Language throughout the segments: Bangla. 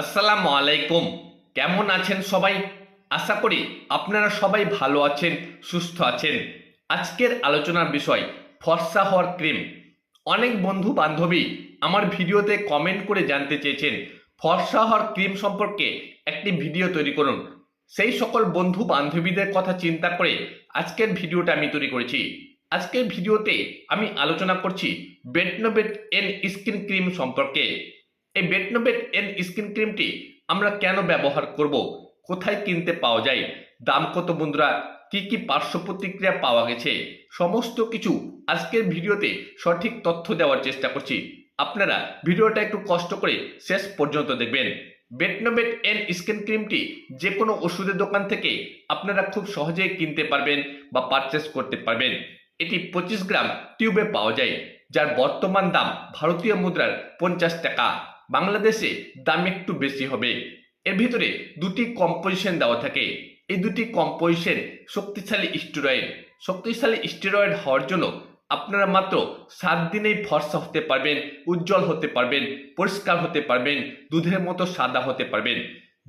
আসসালামু আলাইকুম। কেমন আছেন সবাই? আশা করি আপনারা সবাই ভালো আছেন, সুস্থ আছেন। আজকের আলোচনার বিষয়, ফর্সা হওয়ার ক্রিম। অনেক বন্ধু বান্ধবী আমার ভিডিওতে কমেন্ট করে জানতে চেয়েছেন, ফর্সা হওয়ার ক্রিম সম্পর্কে একটি ভিডিও তৈরি করুন। সেই সকল বন্ধু বান্ধবীদের কথা চিন্তা করে আজকের ভিডিওটা আমি তৈরি করেছি। আজকের ভিডিওতে আমি আলোচনা করছি বেটনোবেট এন স্কিন ক্রিম সম্পর্কে। এই বেটনোবেট এন স্কিন ক্রিমটি আমরা কেন ব্যবহার করব? কোথায় কিনতে পাওয়া যায়? দাম কত বন্ধুরা? কি কি পার্শ্ব প্রতিক্রিয়া পাওয়া গেছে? সমস্ত কিছু আজকের ভিডিওতে সঠিক তথ্য দেওয়ার চেষ্টা করছি। আপনারা ভিডিওটা একটু কষ্ট করে শেষ পর্যন্ত দেখবেন। বেটনোবেট এন স্কিন ক্রিমটি যে কোনো ওষুধের দোকান থেকে আপনারা খুব সহজেই কিনতে পারবেন বা পারচেস করতে পারবেন। এটি পঁচিশ গ্রাম টিউবে পাওয়া যায়, যার বর্তমান দাম ভারতীয় মুদ্রার পঞ্চাশ টাকা। বাংলাদেশে দাম একটু বেশি হবে। এর ভিতরে দুটি কম্পোজিশন দেওয়া থাকে। এই দুটি কম্পোজিশন শক্তিশালী স্টেরয়েড শক্তিশালী স্টেরয়েড হওয়ার জন্য আপনারা মাত্র সাত দিনেই ফর্সা হতে পারবেন, উজ্জ্বল হতে পারবেন, পরিষ্কার হতে পারবেন, দুধের মতো সাদা হতে পারবেন।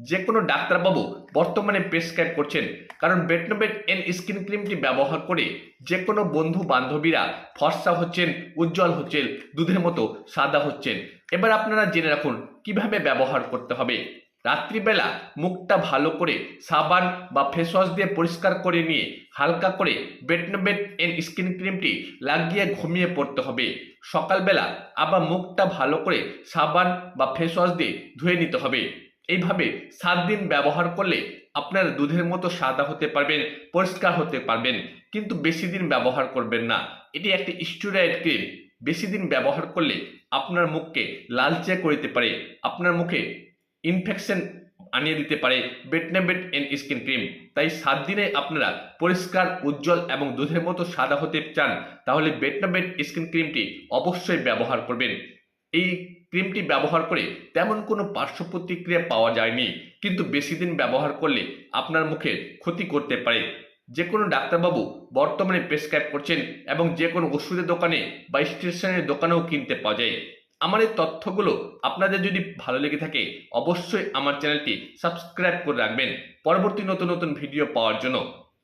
যে কোনো ডাক্তারবাবু বর্তমানে প্রেসক্রাইব করছেন, কারণ বেটনোবেট এন স্কিন ক্রিমটি ব্যবহার করে যে কোনো বন্ধু বান্ধবীরা ফর্সা হচ্ছেন, উজ্জ্বল হচ্ছেন, দুধের মতো সাদা হচ্ছেন। এবার আপনারা জেনে রাখুন, কীভাবে ব্যবহার করতে হবে। রাত্রিবেলা মুখটা ভালো করে সাবান বা ফেস ওয়াশ দিয়ে পরিষ্কার করে নিয়ে হালকা করে বেটনোবেট এন স্কিন ক্রিমটি লাগিয়ে ঘুমিয়ে পড়তে হবে। সকালবেলা আবার মুখটা ভালো করে সাবান বা ফেস ওয়াশ দিয়ে ধুয়ে নিতে হবে। এইভাবে সাত দিন ব্যবহার করলে আপনার দুধের মতো সাদা হতে পারবেন, পরিষ্কার হতে পারবেন, কিন্তু বেশি দিন ব্যবহার করবেন না। এটি একটি স্টেরয়েড ক্রিম বেশি দিন ব্যবহার করলে আপনার মুখকে লালচে করিতে পারে, আপনার মুখে ইনফেকশন আনিয়ে দিতে পারে বেটনেবেট এন স্কিন ক্রিম তাই সাত দিনে আপনারা পরিষ্কার, উজ্জ্বল এবং দুধের মতো সাদা হতে চান, তাহলে বেটনেবেট স্কিন ক্রিমটি অবশ্যই ব্যবহার করবেন। এই ক্রিমটি ব্যবহার করে তেমন কোনো পার্শ্ব প্রতিক্রিয়া পাওয়া যায়নি, কিন্তু বেশি দিন ব্যবহার করলে আপনার মুখে ক্ষতি করতে পারে। যে কোনো ডাক্তারবাবু বর্তমানে প্রেসক্রাইব করছেন এবং যে কোনো ওষুধের দোকানে বা স্টেশনের দোকানেও কিনতে পাওয়া যায়। আমার এই তথ্যগুলো আপনাদের যদি ভালো লেগে থাকে, অবশ্যই আমার চ্যানেলটি সাবস্ক্রাইব করে রাখবেন। পরবর্তী নতুন নতুন ভিডিও পাওয়ার জন্য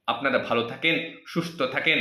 আপনারা ভালো থাকেন, সুস্থ থাকেন।